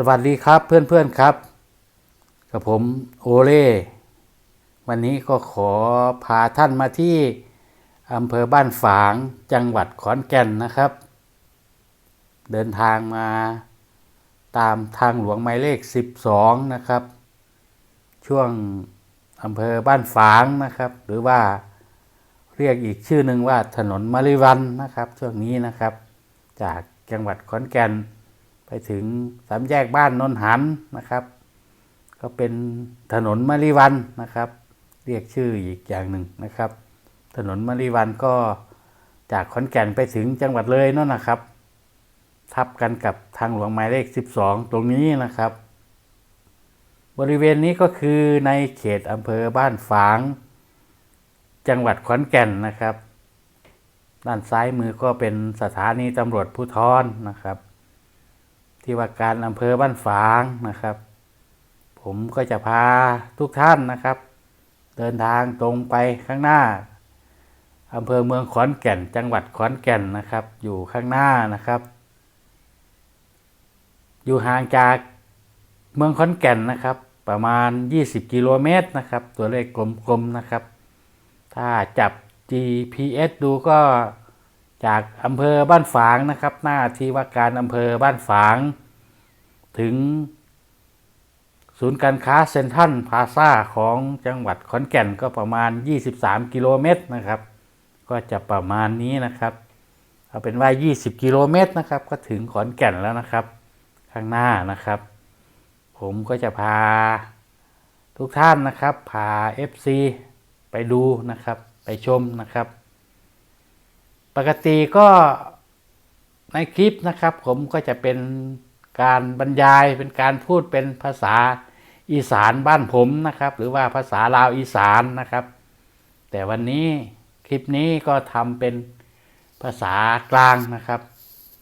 สวัสดีครับเพื่อนๆครับ กับผมโอเล่วันนี้ก็ขอพาท่านมาที่อำเภอบ้านฝางจังหวัดขอนแก่นนะครับ เดินทางมาตามทางหลวงหมายเลข 12 นะครับ ช่วงอำเภอบ้านฝางนะครับ หรือว่าเรียกอีกชื่อหนึ่งว่าถนนมะริวันนะครับ ช่วงนี้นะครับ จากจังหวัดขอนแก่น ไปถึงสามแยกบ้านนนหันนะครับ ก็เป็นถนนมะริวันนะครับ เรียกชื่ออีกอย่างหนึ่งนะครับ ถนนมะริวันก็จากขอนแก่นไปถึงจังหวัดเลยนั่นนะครับ ทับกันกับทางหลวงหมายเลข 12 ตรงนี้นะครับ บริเวณนี้ก็คือในเขตอำเภอบ้านฝาง จังหวัดขอนแก่นนะครับ ด้านซ้ายมือก็เป็นสถานีตำรวจภูธรนะครับ ที่ว่าการอำเภอบ้านฝางนะครับ ผมก็จะพาทุกท่านนะครับ เดินทางตรงไปข้างหน้าอำเภอเมืองขอนแก่น จังหวัดขอนแก่นนะครับ อยู่ข้างหน้านะครับ อยู่ห่างจากเมืองขอนแก่นนะครับ ประมาณ 20 กิโลเมตรนะครับ ตัวเลขกลมๆนะครับ ถ้าจับ GPS ดูก็ จากอำเภอบ้านฝางนะครับ หน้าที่ว่าการอำเภอบ้านฝาง ถึง ศูนย์การค้าเซ็นทรัลพาซาของจังหวัดขอนแก่นก็ประมาณ 23 กิโลเมตรนะครับ ก็จะประมาณนี้นะครับ เอาเป็นว่า 20 กิโลเมตรนะครับ ก็ถึงขอนแก่นแล้วนะครับ ข้างหน้านะครับ ผมก็จะพาทุกท่านนะครับ พา FC ไปดูนะครับ ไปชมนะครับ ปกติก็ในคลิปนะครับ ผมก็จะเป็นการบรรยายเป็นการพูดเป็นภาษาอีสานบ้านผมนะครับ หรือว่าภาษาลาวอีสานนะครับ แต่วันนี้คลิปนี้ก็ทำเป็นภาษากลางนะครับ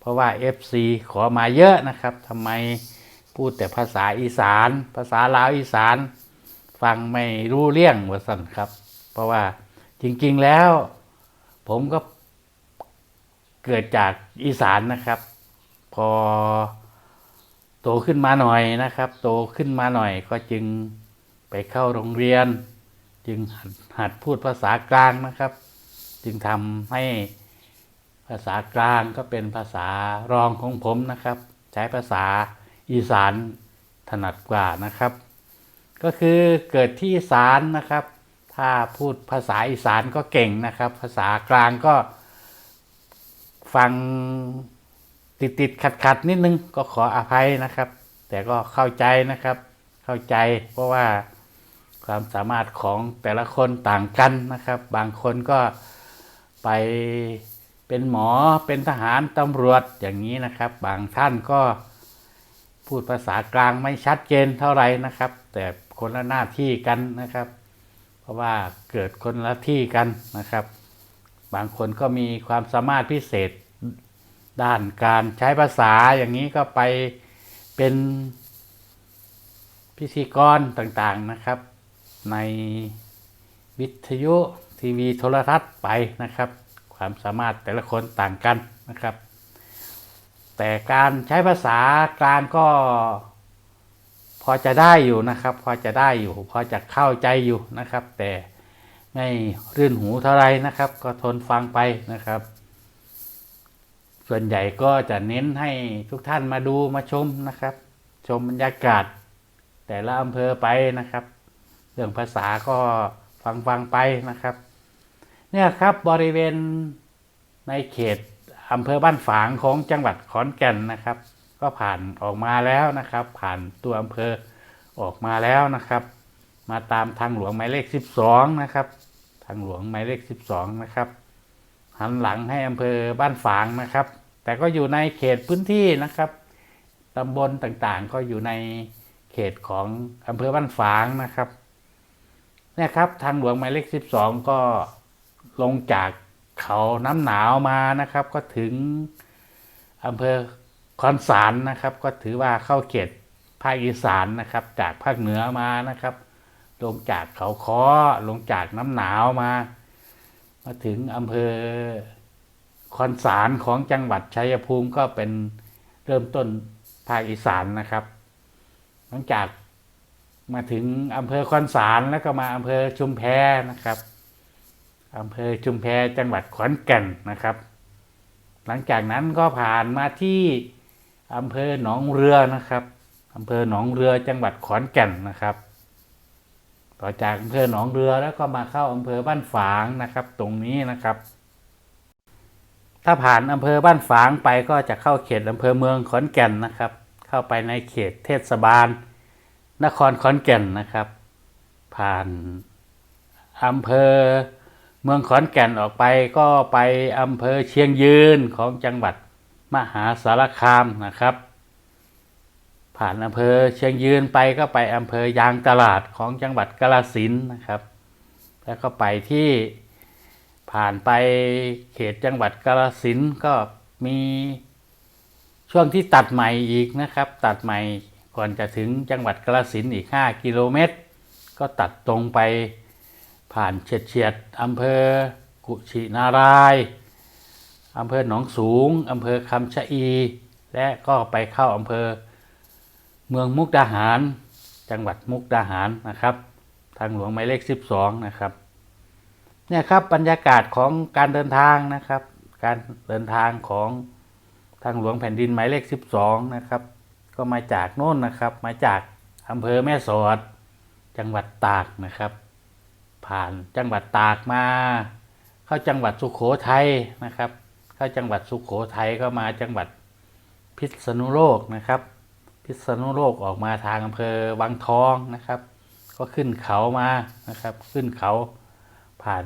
เพราะว่า FC ขอมาเยอะนะครับทำไมพูดแต่ภาษาอีสาน ภาษาลาวอีสาน ฟังไม่รู้เรื่องว่าสั่นครับ เพราะว่าจริงๆแล้ว ผมก็ เกิดจากอีสานนะครับ พอโตขึ้นมาหน่อยนะครับ โตขึ้นมาหน่อยก็จึงไปเข้าโรงเรียน จึงหัดหัดพูดภาษากลางนะครับ จึงทำให้ภาษากลางก็เป็นภาษารองของผมนะครับ ใช้ภาษาอีสานถนัดกว่านะครับ ก็คือเกิดที่อีสานนะครับ ถ้าพูดภาษาอีสานก็เก่งนะครับ ภาษากลางก็ ฟังติดติดขัดขัดๆนิดนึงก็ขออภัยนะครับ แต่ก็เข้าใจนะครับ เข้าใจเพราะว่าความสามารถของแต่ละคนต่างกันนะครับ บางคนก็ไปเป็นหมอเป็นทหารตำรวจอย่างนี้นะครับ บางท่านก็พูดภาษากลางไม่ชัดเจนเท่าไหร่นะครับ แต่คนละหน้าที่กันนะครับ เพราะว่าเกิดคนละที่กันนะครับ บางคนก็มีความสามารถพิเศษด้านการใช้ภาษาอย่างนี้ก็ไปเป็นพิธีกรต่างๆนะครับ ในวิทยุทีวีโทรทัศน์ไปนะครับ ความสามารถแต่ละคนต่างกันนะครับ แต่การใช้ภาษากลางก็พอจะได้อยู่นะครับ พอจะได้อยู่ พอจะเข้าใจอยู่นะครับ แต่ ไม่รื่นหูเท่าไรนะครับ ก็ทนฟังไปนะครับ ส่วนใหญ่ก็จะเน้นให้ทุกท่านมาดูมาชมนะครับ ชมบรรยากาศ แต่ละอำเภอไปนะครับ เรื่องภาษาก็ฟังฟังไปนะครับ เนี่ยครับบริเวณในเขตอำเภอบ้านฝางของจังหวัดขอนแก่นนะครับ ก็ผ่านออกมาแล้วนะครับ ผ่านตัวอำเภอออกมาแล้วนะครับ มาตามทางหลวงหมายเลข 12 นะครับ ทางหลวงหมายเลข 12 นะครับ หันหลังให้อำเภอบ้านฝางนะครับ แต่ก็อยู่ในเขตพื้นที่นะครับตำบลต่างๆ ก็อยู่ในเขตของอำเภอบ้านฝางนะครับเนี่ยครับ ทางหลวงหมายเลข 12 ก็ลงจากเขาน้ำหนาวมานะครับ ก็ถึงอำเภอคอนสารนะครับ ก็ถือว่าเข้าเขตภาคอีสานนะครับ จากภาคเหนือมานะครับ ลงจากเขาค้อลงจากน้ำหนาวมา มาถึงอำเภอคอนสารของจังหวัดชัยภูมิก็เป็นเริ่มต้นภาคอีสานนะครับ หลังจากมาถึงอำเภอคอนสารแล้วก็มาอำเภอชุมแพนะครับอำเภอชุมแพจังหวัดขอนแก่นนะครับ หลังจากนั้นก็ผ่านมาที่อำเภอหนองเรือนะครับอำเภอหนองเรือจังหวัดขอนแก่นนะครับ ต่อจากอำเภอหนองเรือแล้วก็มาเข้าอำเภอบ้านฝางนะครับ ตรงนี้นะครับ ถ้าผ่านอำเภอบ้านฝางไปก็จะเข้าเขตอำเภอเมืองขอนแก่นนะครับ เข้าไปในเขตเทศบาล นครขอนแก่นนะครับ ผ่านอำเภอเมืองขอนแก่นออกไปก็ไปอำเภอเชียงยืนของจังหวัดมหาสารคามนะครับ ผ่านอำเภอเชียงยืนไปก็ไปอำเภอยางตลาดของจังหวัดกาฬสินนะครับ แล้วก็ไปที่ผ่านไปเขตจังหวัดกาฬสินก็มีช่วงที่ตัดใหม่อีกนะครับ ตัดใหม่ก่อนจะถึงจังหวัดกาฬสินอีก 5 กิโลเมตร ก็ตัดตรงไปผ่านเฉียดเฉียดอำเภอกุชินารายอำเภอหนองสูงอำเภอคำชะอี และก็ไปเข้าอำเภอ เมืองมุกดาหาร จังหวัดมุกดาหารนะครับ ทางหลวงหมายเลข 12 นะครับเนี่ยครับบรรยากาศของการเดินทางนะครับ การเดินทางของทางหลวงแผ่นดินหมายเลข 12 นะครับ ก็มาจากโน่นนะครับ มาจากอำเภอแม่สอด จังหวัดตากนะครับ ผ่านจังหวัดตากมา เข้าจังหวัดสุขโขทัยนะครับ เข้าจังหวัดสุขโขทัยก็มาจังหวัดพิษณุโลกนะครับ พิษณุโลกออกมาทางอำเภอวังทองนะครับ ก็ขึ้นเขามานะครับ ขึ้นเขาผ่าน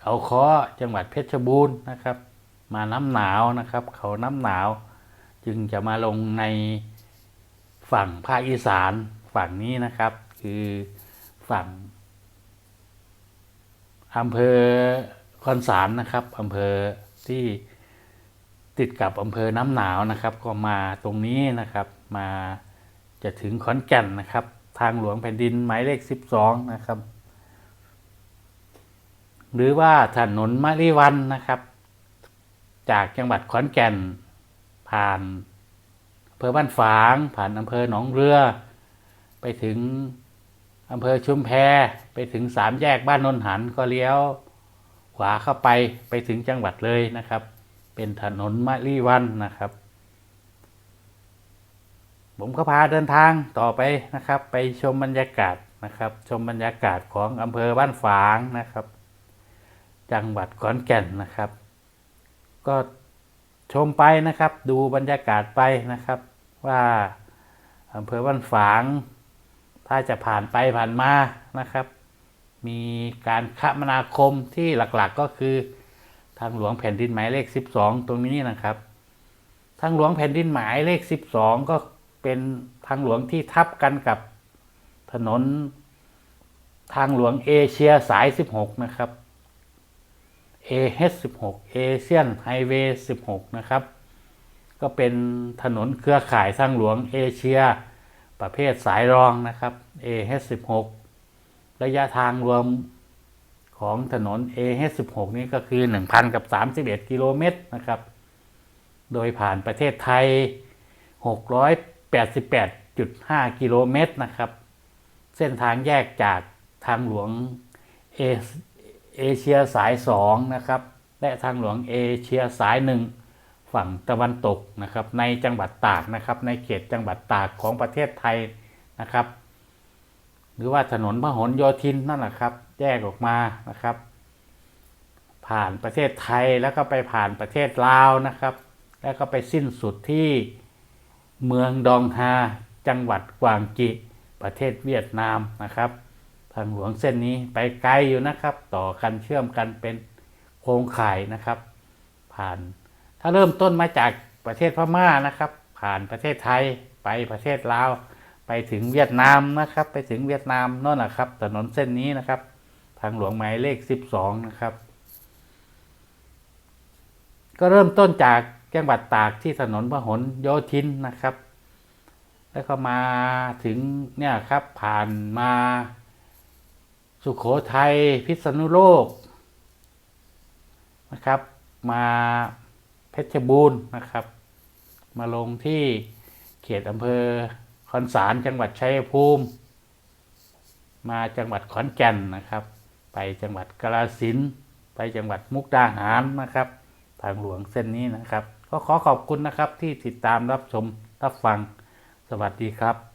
เขาค้อจังหวัดเพชรบูรณ์นะครับ มาน้ำหนาวนะครับ เขาน้ำหนาว จึงจะมาลงในฝั่งภาคอีสานฝั่งนี้นะครับ คือฝั่งอำเภอคอนสารนะครับอำเภอที่ติดกับอำเภอน้ำหนาวนะครับ ก็มาตรงนี้นะครับ มาจะถึงขอนแก่นนะครับ ทางหลวงแผ่นดินหมายเลข 12 นะครับ หรือว่าถนนมะริวันนะครับ จากจังหวัดขอนแก่น ผ่านอำเภอบ้านฝาง ผ่านอำเภอหนองเรือ ไปถึงอำเภอชุมแพไปถึงสามแยกบ้านนนหันก็เลี้ยว ขวาเข้าไปไปถึงจังหวัดเลยนะครับ เป็นถนนมะริวันนะครับ ผมก็พาเดินทางต่อไปนะครับ ไปชมบรรยากาศนะครับ ชมบรรยากาศของอำเภอบ้านฝางนะครับ จังหวัดขอนแก่นนะครับ ก็ชมไปนะครับ ดูบรรยากาศไปนะครับ ว่าอำเภอบ้านฝาง ถ้าจะผ่านไปผ่านมานะครับ มีการคมนาคมที่หลักๆก็คือทางหลวงแผ่นดินหมายเลข 12 ตรงนี้นะครับ ทางหลวงแผ่นดินหมายเลข 12 ก็ เป็นทางหลวงที่ทับกันกับถนนทางหลวงเอเชียสาย 16 นะครับ AH16 Asian Highway 16 นะครับ ก็เป็นถนนเครือข่ายทางหลวงเอเชีย ประเภทสายรองนะครับ AH16 ระยะทางรวมของถนน AH16 นี้ก็คือ 1,000 กับ 31 กิโลเมตรนะครับ โดยผ่านประเทศไทย 88.5 กิโลเมตรนะครับ เส้นทางแยกจากทางหลวงเอเอเชียสาย 2 นะครับ และทางหลวงเอเชียสาย 1 ฝั่งตะวันตกนะครับ ในจังหวัดตากนะครับ ในเขตจังหวัดตากของประเทศไทยนะครับ หรือว่าถนนพหลโยธินนั่นแหละครับ แยกออกมานะครับ ผ่านประเทศไทยแล้วก็ไปผ่านประเทศลาวนะครับ แล้วก็ไปสิ้นสุดที่ เมืองดองฮาจังหวัดกวางจิ ประเทศเวียดนามนะครับ ทางหลวงเส้นนี้ไปไกลอยู่นะครับ ต่อกันเชื่อมกันเป็นโครงข่ายนะครับ ผ่านถ้าเริ่มต้นมาจากประเทศพม่านะครับ ผ่านประเทศไทยไปประเทศลาวไปถึงเวียดนามนะครับ ไปถึงเวียดนามนั่นนะครับถนนเส้นนี้นะครับ ทางหลวงหมายเลข 12 นะครับ ก็เริ่มต้นจาก จังหวัดตากที่ถนนพหลโยธินนะครับ แล้วก็มาถึงเนี่ยครับผ่านมาสุขโขทัยพิษณุโลกนะครับ มาเพชรบูรณ์นะครับ มาลงที่เขตอำเภอคอนสารจังหวัดชัยภูมิ มาจังหวัดขอนแก่นนะครับ ไปจังหวัดกาลสินไปจังหวัดมุกดาหารนะครับ ทางหลวงเส้นนี้นะครับ ก็ขอขอบคุณนะครับที่ติดตามรับชมรับฟังสวัสดีครับ